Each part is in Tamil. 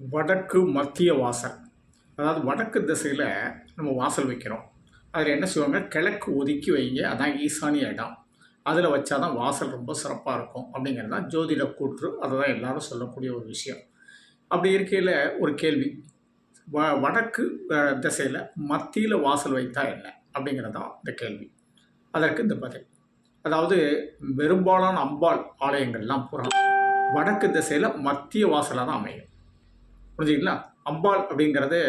வடக்கு மத்திய வாசல். அதாவது வடக்கு திசையில் நம்ம வாசல் வைக்கிறோம். அதில் என்ன செய்வாங்க? கிழக்கு ஒதுக்கி வைங்க. அதான் ஈசானிய இடம். அதில் வச்சா தான் வாசல் ரொம்ப சிறப்பாக இருக்கும். அப்படிங்கிறது தான் ஜோதிட கூற்று. அதை தான் எல்லோரும் சொல்லக்கூடிய ஒரு விஷயம். அப்படி இருக்கையில் ஒரு கேள்வி. வ வடக்கு திசையில் மத்தியில் வாசல் வைத்தா என்ன? அப்படிங்கிறது தான் இந்த கேள்வி. அதற்கு இந்த பதில். அதாவது பெரும்பாலான அம்பாள் ஆலயங்கள்லாம் பூரா வடக்கு திசையில் மத்திய வாசலாக தான் அமையும். புரிஞ்சுங்களா அம்பாள் அப்படிங்கிறது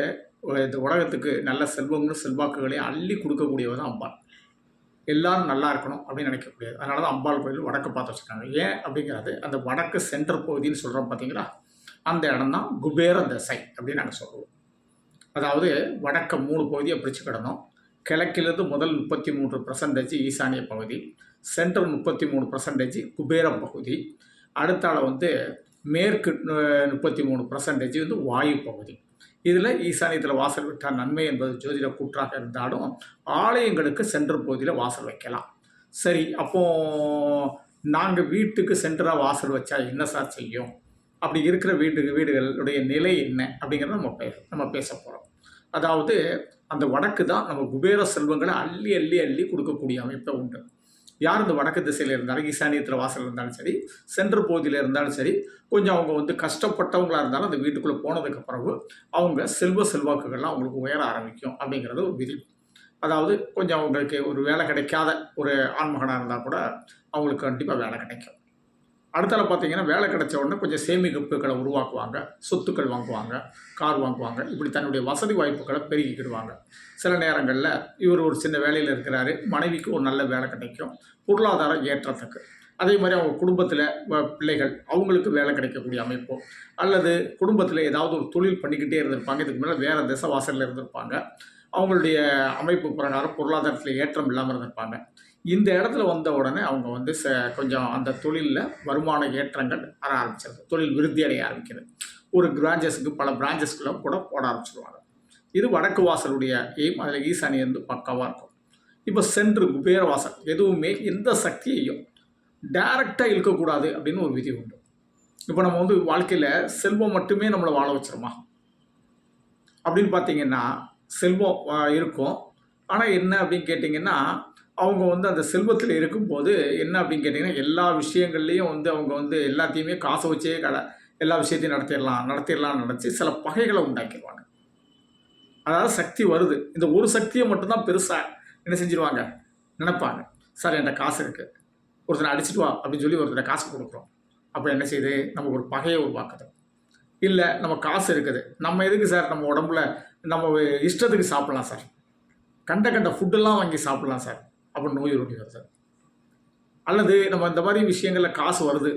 இந்த உலகத்துக்கு நல்ல செல்வங்களும் செல்வாக்குகளையும் அள்ளி கொடுக்கக்கூடியவர் தான் அம்பாள். எல்லாரும் நல்லா இருக்கணும் அப்படின்னு நினைக்கக்கூடியது. அதனால தான் அம்பாள் கோயில் வடக்கு பார்த்து வச்சுருக்காங்க. ஏன் அப்படிங்கிறது அந்த வடக்கு சென்டர் பகுதின்னு சொல்கிறோம் பார்த்தீங்களா? அந்த இடம் தான் குபேர திசை அப்படின்னு நாங்கள் சொல்லுவோம். அதாவது வடக்க மூணு பகுதியை பிரிச்சுக்கிடணும் கிழக்கிலிருந்து முதல் முப்பத்தி மூன்று பர்சன்டேஜ் ஈசானிய பகுதி சென்ட்ரல் முப்பத்தி மூணு பர்சன்டேஜ் குபேர பகுதி. அடுத்தால வந்து மேற்கு முப்பத்தி மூணு பர்சன்டேஜ் வந்து வாயு பகுதி. இதில் ஈசானியத்தில் வாசல் விட்டால் நன்மை என்பது ஜோதிட கூற்றாக இருந்தாலும் ஆலயங்களுக்கு சென்ற பகுதியில் வாசல் வைக்கலாம். சரி அப்போது நாங்கள் வீட்டுக்கு சென்டராக வாசல் வச்சா என்ன சார் செய்யும்? அப்படி இருக்கிற வீட்டுக்கு வீடுகளுடைய நிலை என்ன? அப்படிங்கிறத நம்ம பே நம்ம பேச போகிறோம் அதாவது அந்த வடக்கு தான் நம்ம குபேர செல்வங்களை அள்ளி அள்ளி அள்ளி கொடுக்கக்கூடிய அமைப்பை உண்டு. யார் இந்த வடக்கு திசையில் இருந்தாலும் ஈசானியத்தில் வாசல் இருந்தாலும் சரி சென்ற பகுதியில் இருந்தாலும் சரி கொஞ்சம் அவங்க வந்து கஷ்டப்பட்டவங்களாக இருந்தாலும் அந்த வீட்டுக்குள்ளே போனதுக்கு பிறகு அவங்க செல்வ செல்வாக்குகள்லாம் அவங்களுக்கு உயர ஆரம்பிக்கும் அப்படிங்கிறது ஒரு விதி. அதாவது கொஞ்சம் அவங்களுக்கு ஒரு வேலை கிடைக்காத ஒரு ஆண்மகனாக இருந்தால் கூட அவங்களுக்கு கண்டிப்பாக வேலை கிடைக்கும். அடுத்தால பார்த்தீங்கன்னா வேலை கிடைச்ச உடனே கொஞ்சம் சேமிப்புகளை உருவாக்குவாங்க சொத்துக்கள் வாங்குவாங்க கார் வாங்குவாங்க. இப்படி தன்னுடைய வசதி வாய்ப்புகளை பெருகிக்கிடுவாங்க சில நேரங்களில் இவர் ஒரு சின்ன வேலையில் இருக்கிறாரு மனைவிக்கு ஒரு நல்ல வேலை கிடைக்கும் பொருளாதார ஏற்றத்துக்கு. அதே மாதிரி அவங்க குடும்பத்தில் பிள்ளைகள் அவங்களுக்கு வேலை கிடைக்கக்கூடிய அமைப்போ. அல்லது குடும்பத்தில் ஏதாவது ஒரு தொழில் பண்ணிக்கிட்டே இருந்திருப்பாங்க இதுக்கு மேலே வேறு திசை வாசலில் இருந்திருப்பாங்க. அவங்களுடைய அமைப்பு பிரகாரம் பொருளாதாரத்தில் ஏற்றம் இல்லாமல் இருந்திருப்பாங்க. இந்த இடத்துல வந்த உடனே அவங்க வந்து ச கொஞ்சம் அந்த தொழிலில் வருமான ஏற்றங்கள் வர ஆரம்பிச்சிருது. தொழில் விருத்தி அடைய ஆரம்பிக்கிறது ஒரு பிரான்ச்சஸுக்கு பல பிரான்ச்சஸ்க்குள்ள கூட போட ஆரம்பிச்சிருவாங்க. இது வடக்கு வாசலுடைய எய்ம் அதில் ஈசானி வந்து பக்காவாக இருக்கும். இப்போ சென்று குபேர வாசல் எதுவுமே எந்த சக்தியையும் டைரக்டாக இழுக்கக்கூடாது அப்படின்னு ஒரு விதி உண்டு. இப்போ நம்ம வந்து வாழ்க்கையில் செல்வம் மட்டுமே நம்மளை வாழ வச்சிருமா? அப்படின்னு பார்த்தீங்கன்னா செல்வம் இருக்கும். ஆனால் என்ன அப்படின்னு கேட்டிங்கன்னா அவங்க வந்து அந்த செல்வத்தில் இருக்கும்போது என்ன அப்படின்னு கேட்டிங்கன்னா எல்லா விஷயங்கள்லேயும் வந்து அவங்க வந்து எல்லாத்தையுமே காசை வச்சே கடை எல்லா விஷயத்தையும் நடத்திடலாம் நடத்திடலாம் நினச்சி சில பகைகளை உண்டாக்கிடுவாங்க. அதாவது சக்தி வருது. இந்த ஒரு சக்தியை மட்டும்தான் பெருசாக என்ன செஞ்சிருவாங்க? நினைப்பாங்க. சார் என்கிட்ட காசு இருக்குது ஒருத்தனை அடிச்சிட்டு வா அப்படின்னு சொல்லி ஒருத்தனை காசு கொடுக்குறோம். அப்போ என்ன செய்யுது? நமக்கு ஒரு பகையை உருவாக்குது. இல்லை நம்ம காசு இருக்குது. நம்ம எதுக்கு சார்? நம்ம உடம்புல நம்ம இஷ்டத்துக்கு சாப்பிட்லாம் சார். கண்ட கண்ட ஃபுட்டெல்லாம் வாங்கி சாப்பிட்லாம் சார். அப்படின்னு நோய் நொடி வருது. அல்லது நம்ம இந்த மாதிரி விஷயங்களில் காசு வருது.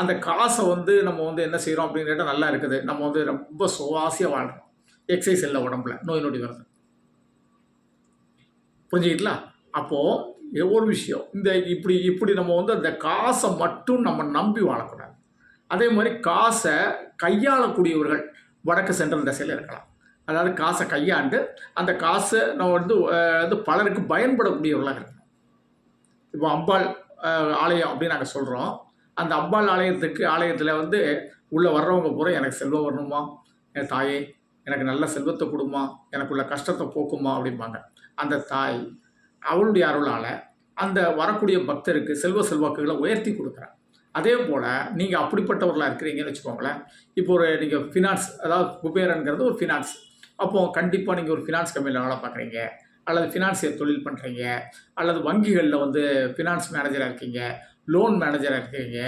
அந்த காசை வந்து நம்ம வந்து என்ன செய்கிறோம் அப்படின்னு கேட்டால் நல்லா இருக்குது. நம்ம வந்து ரொம்ப சுவாசியாக வாழ்கிறோம் எக்ஸசைஸ் இல்லை உடம்புல நோய் நொடி வருது. புரிஞ்சுக்கிட்டா அப்போது ஒரு விஷயம். இந்த இப்படி இப்படி நம்ம வந்து அந்த காசை மட்டும் நம்ம நம்பி வாழக்கூடாது. அதே மாதிரி காசை கையாளக்கூடியவர்கள் வடக்கு சென்ட்ரல் திசையில் இருக்கலாம். அதாவது காசை கையாண்டு அந்த காசை நம்ம வந்து வந்து பலருக்கு பயன்படக்கூடியவர்களாக இருக்கலாம். இப்போ அம்பாள் ஆலயம் அப்படின்னு நாங்கள் சொல்கிறோம் அந்த அம்பாள் ஆலயத்துக்கு ஆலயத்தில் வந்து உள்ளே வர்றவங்க பூரா எனக்கு செல்வம் வரணுமா? என் தாயே எனக்கு நல்ல செல்வத்தை கொடுமா? எனக்குள்ள கஷ்டத்தை போக்குமா? அப்படிம்பாங்க. அந்த தாய் அவளுடைய அருளால் அந்த வரக்கூடிய பக்தருக்கு செல்வ செல்வாக்குகளை உயர்த்தி கொடுக்குறேன் அதே போல் நீங்கள் அப்படிப்பட்டவர்களாக இருக்கிறீங்கன்னு வச்சுக்கோங்களேன். இப்போ ஒரு நீங்கள் ஃபினான்ஸ் அதாவது குபேரங்கிறது ஒரு ஃபினான்ஸ் அப்போது கண்டிப்பாக நீங்கள் ஒரு ஃபினான்ஸ் கம்பெனியில் வேலை பார்க்குறீங்க. அல்லது ஃபினான்சியல் தொழில் பண்ணுறீங்க அல்லது வங்கிகளில் வந்து ஃபினான்ஸ் மேனேஜராக இருக்கீங்க லோன் மேனேஜராக இருக்கீங்க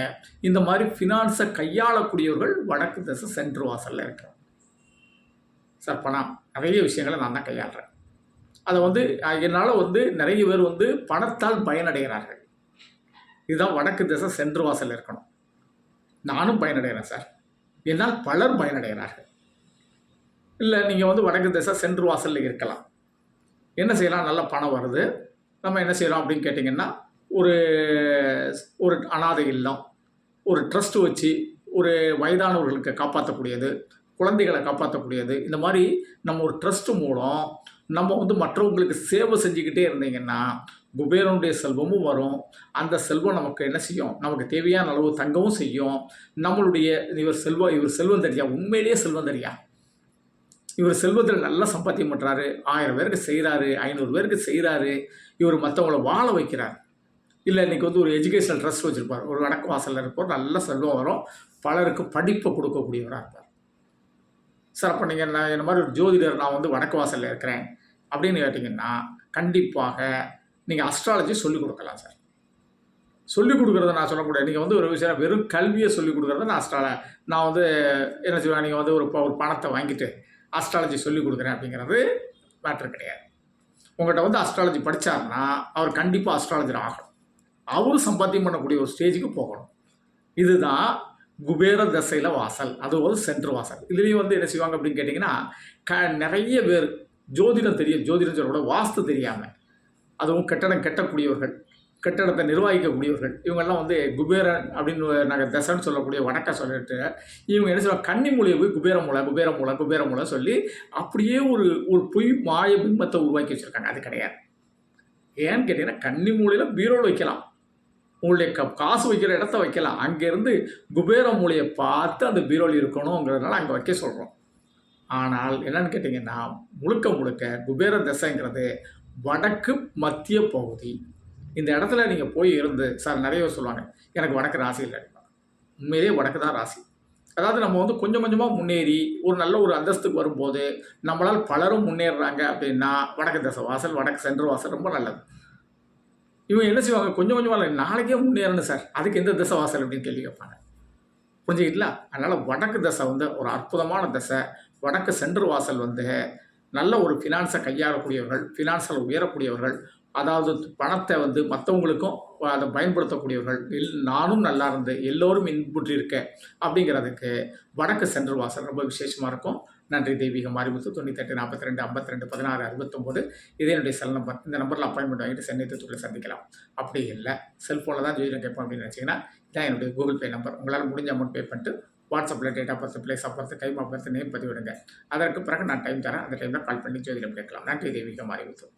இந்த மாதிரி ஃபினான்ஸை கையாளக்கூடியவர்கள் வடக்கு திசை சென்ட்ரு வாசலில் இருக்கிறாங்க. சார் பணம் நிறைய விஷயங்களை நான் தான் கையாளுறேன். அதை வந்து என்னால் வந்து நிறைய பேர் வந்து பணத்தால் பயனடைகிறார்கள். இதுதான் வடக்கு திசை சென்று வாசல் இருக்கணும். நானும் பயனடைகிறேன் சார் என்னால் பலர் பயனடைகிறார்கள். இல்லை நீங்கள் வந்து வடக்கு திசை சென்று வாசலில் இருக்கலாம். என்ன செய்யலாம்? நல்ல பணம் வருது. நம்ம என்ன செய்யலாம் அப்படின்னு கேட்டிங்கன்னா ஒரு ஒரு அனாதை இல்லம் ஒரு ட்ரஸ்ட் வச்சு ஒரு வயதானவர்களுக்கு காப்பாற்றக்கூடியது குழந்தைகளை காப்பாற்றக்கூடியது இந்த மாதிரி நம்ம ஒரு ட்ரஸ்ட் மூலம் நம்ம வந்து மற்றவங்களுக்கு சேவை செஞ்சுக்கிட்டே இருந்தீங்கன்னா குபேரனுடைய செல்வமும் வரும். அந்த செல்வம் நமக்கு என்ன செய்யும்? நமக்கு தேவையான அளவு தங்கவும் செய்யும். நம்மளுடைய இவர் செல்வம் இவர் செல்வம் தெரியா உண்மையிலேயே செல்வம் தெரியா இவர் செல்வத்தில் நல்லா சம்பாத்தியம் பண்ணுறாரு ஆயிரம் பேருக்கு செய்கிறாரு ஐநூறு பேருக்கு செய்கிறாரு இவர் மற்றவங்கள வாழ வைக்கிறார். இல்லை இன்றைக்கி வந்து ஒரு எஜுகேஷனல் ட்ரஸ்ட் வச்சுருப்பார். ஒரு வடக்கு வாசலில் இருப்பார் நல்ல செல்வம் வரும். பலருக்கு படிப்பை கொடுக்கக்கூடியவராக இருப்பார். சார் அப்போ நீங்கள் நான் இந்த மாதிரி ஒரு ஜோதிடர் நான் வந்து வடக்கு வாசலில் இருக்கிறேன். அப்படின்னு கேட்டிங்கன்னா கண்டிப்பாக நீங்கள் அஸ்ட்ராலஜி சொல்லிக் கொடுக்கலாம் சார். சொல்லிக் கொடுக்குறத நான் சொல்லக்கூடாது. நீங்கள் வந்து ஒரு விஷயம் வெறும் கல்வியை சொல்லிக் கொடுக்குறத நான் அஸ்ட்ரால நான் வந்து என்ன சொல்லுவேன் நீங்கள் வந்து ஒரு ப- ஒரு பணத்தை வாங்கிட்டு அஸ்ட்ராலஜி சொல்லிக் கொடுக்குறேன் அப்படிங்கிறது மேட்ரு கிடையாது. உங்கள்கிட்ட வந்து அஸ்ட்ராலஜி படித்தாருன்னா அவர் கண்டிப்பாக அஸ்ட்ராலஜர் ஆகணும். அவரும் சம்பாத்தியம் பண்ணக்கூடிய ஒரு ஸ்டேஜுக்கு போகணும். இதுதான் குபேர தசையில் வாசல். அது ஒரு சென்ட்ரு வாசல். இதுலேயும் வந்து என்ன செய்வாங்க அப்படின்னு கேட்டிங்கன்னா க நிறைய பேர் ஜோதிடம் தெரியும். ஜோதிடம் வாஸ்து தெரியாமல் அதுவும் கட்டடம் கட்டக்கூடியவர்கள். கட்டடத்தை நிர்வகிக்கக்கூடியவர்கள் இவங்கெல்லாம் வந்து குபேரன் அப்படின்னு நாங்கள் தசன்னு சொல்லக்கூடிய வணக்கம் சொல்லிட்டு இவங்க என்ன சொல்லுவாங்க? கன்னி மூலையை போய் குபேர மூலை குபேர மூலை குபேர மூலை சொல்லி அப்படியே ஒரு ஒரு பொய் மாய பிம்பத்தை உருவாக்கி வச்சுருக்காங்க. அது கிடையாது. ஏன்னு கேட்டிங்கன்னா கன்னி மூலையில் பீரோவில் வைக்கலாம். உங்களுடைய க காசு வைக்கிற இடத்த வைக்கலாம். அங்கேருந்து குபேர மூலையை பார்த்து அந்த பீரோல் இருக்கணுங்கிறதுனால அங்கே வைக்க சொல்கிறோம் ஆனால் என்னன்னு கேட்டிங்கன்னா முழுக்க முழுக்க குபேர தசைங்கிறது வடக்கு மத்திய பகுதி. இந்த இடத்துல நீங்கள் போய் இருந்து சார் நிறைய பேர் சொல்லுவாங்க எனக்கு வடக்கு ராசி இல்லை உண்மையிலேயே வடக்கு தான் ராசி. அதாவது நம்ம வந்து கொஞ்சம் கொஞ்சமாக முன்னேறி ஒரு நல்ல ஒரு அந்தஸ்துக்கு வரும்போது நம்மளால் பலரும் முன்னேறுறாங்க அப்படின்னா வடக்கு தசை வாசல் வடக்கு சென்ட்ரு வாசல் ரொம்ப நல்லது. இவங்க என்ன செய்வாங்க? கொஞ்சம் கொஞ்சமாக இல்லை, நாளைக்கே முன்னேறணும் சார். அதுக்கு எந்த திசை வாசல் அப்படின்னு கேள்வி கேட்பாங்க. புரிஞ்சுக்கிட்டல அதனால் வடக்கு தசை வந்து ஒரு அற்புதமான தசை. வடக்கு சென்ட்ரு வாசல் வந்து நல்ல ஒரு ஃபினான்ஸை கையாளக்கூடியவர்கள் ஃபினான்ஸில் உயரக்கூடியவர்கள் அதாவது பணத்தை வந்து மற்றவங்களுக்கும் அதை பயன்படுத்தக்கூடியவர்கள். எல் நானும் நல்லா இருந்து எல்லோரும் இன்புற்றி இருக்க அப்படிங்கிறதுக்கு வடக்கு சென்ட்ரு வாசல் ரொம்ப விசேஷமாக இருக்கும். நன்றி தெய்வீகம். மாரிமுத்து தொண்ணூத்தெட்டு நாற்பத்தி ரெண்டு ஐம்பத்தி ரெண்டு பதினாறு அறுபத்தொம்போது. இதே என்னுடைய செல் நம்பர் இந்த நம்பரில் அப்பாயின்மெண்ட் வாங்கிட்டு சென்னை தூத்துக்குள்ள சந்திக்கலாம். அப்படி இல்லை செல்ஃபோனில் தான் ஜோதிடம் கேட்போம் அப்படின்னு நினச்சிங்கன்னா இதான் என்னுடைய கூகுள் பே நம்பர் உங்களால் முடிஞ்ச அமௌண்ட் பே பண்ணிட்டு வாட்ஸ்அப்பில் date of birth place of birth time of birth name பதிவிடுங்க. அதற்கு பிறகு நான் டைம் தரேன். அந்த டைமில் கால் பண்ணி ஜோதிடம் கேட்கலாம். நன்றி தெய்வீகம். மாரிமுத்து